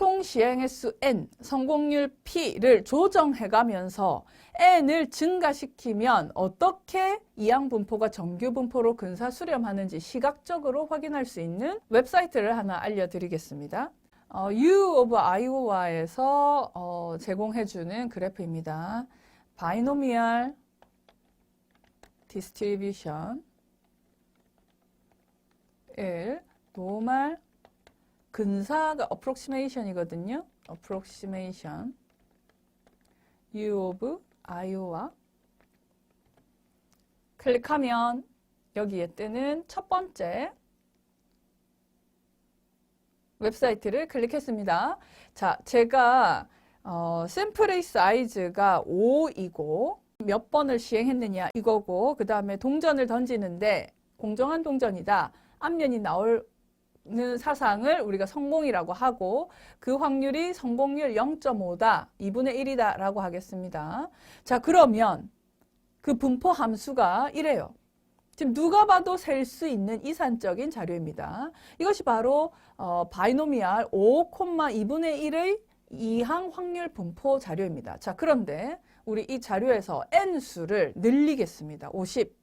총 시행 횟수 n, 성공률 p를 조정해 가면서 n을 증가시키면 어떻게 이항 분포가 정규 분포로 근사 수렴하는지 시각적으로 확인할 수 있는 웹사이트를 하나 알려드리겠습니다. 어, U of Iowa에서 어, 제공해주는 그래프입니다. 바이노미얼 디스트리뷰션 1 노말 근사가 approximation이거든요. approximation U of Iowa 클릭하면 여기에 뜨는 첫 번째 웹사이트를 클릭했습니다. 자, 제가 어, 샘플의 사이즈가 5이고 몇 번을 시행했느냐 이거고 그 다음에 동전을 던지는데 공정한 동전이다. 앞면이 나올 는 사상을 우리가 성공이라고 하고 그 확률이 성공률 0.5다, 2분의 1이다 라고 하겠습니다. 자, 그러면 그 분포 함수가 이래요. 지금 누가 봐도 셀 수 있는 이산적인 자료입니다. 이것이 바로 어, 바이노미알 5, 2분의 1의 이항 확률 분포 자료입니다. 자, 그런데 우리 이 자료에서 n수를 늘리겠습니다. 50.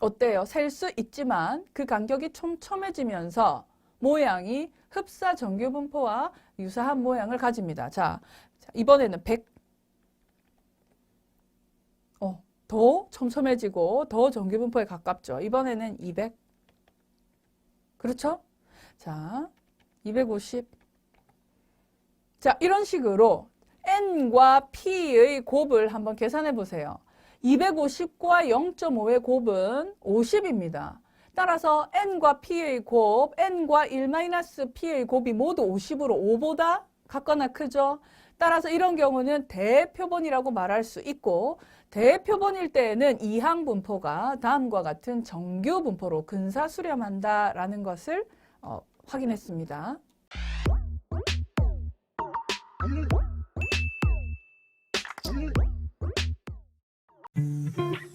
어때요? 셀 수 있지만 그 간격이 촘촘해지면서 모양이 흡사 정규 분포와 유사한 모양을 가집니다. 자, 자, 이번에는 100. 어, 더 촘촘해지고 더 정규 분포에 가깝죠. 이번에는 200. 그렇죠? 자, 250. 자, 이런 식으로 n과 p의 곱을 한번 계산해 보세요. 250과 0.5의 곱은 50입니다. 따라서 n과 p의 곱, n과 1-p의 곱이 모두 50으로 5보다 같거나 크죠. 따라서 이런 경우는 대표본이라고 말할 수 있고 대표본일 때에는 이항 분포가 다음과 같은 정규 분포로 근사 수렴한다라는 것을 어, 확인했습니다. Mm-hmm.